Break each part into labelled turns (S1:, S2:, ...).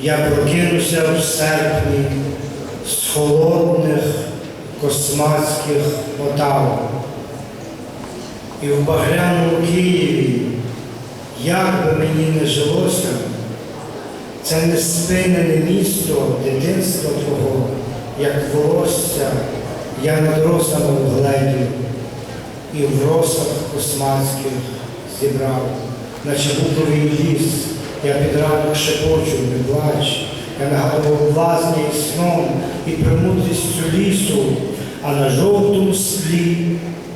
S1: Я прокинуся в серпні з холодних космацьких отав. І в багряному Києві, як би мені не жилося, це не спинене місто дитинства твого, як волосся, я над росами вгледів і в росах космацьких зібрав, наче буковий ліс, я під ранок шепочу, не плач, я нагадував блазні сном і премудрістю лісу, а на жовтому склі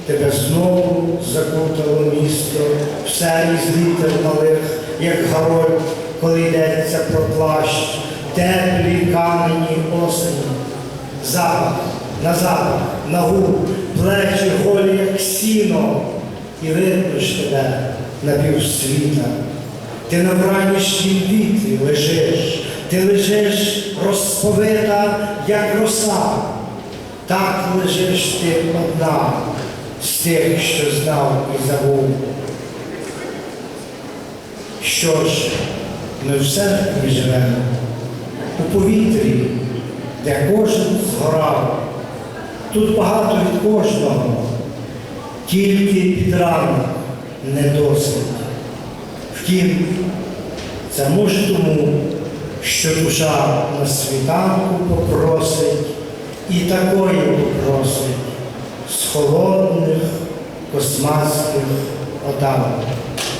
S1: тебе знову закутало місто, все із літер малих, як гороль, коли йдеться про плащ, теплі камені осені. Запах, на запах, на губ, плечі голі, як сіно, і ж тебе на півсвіта. Ти на вранішнім вітрі лежиш, ти лежиш розповита, як роса. Так лежиш ти одна з тих, що знав і забув. Що ж, ми в серпні живемо, у повітрі, де кожен згорав. Тут багато від кожного, тільки під ранок не досить. Втім, це може тому, що душа на світанку попросить і такої попросить з холодних космацьких отам.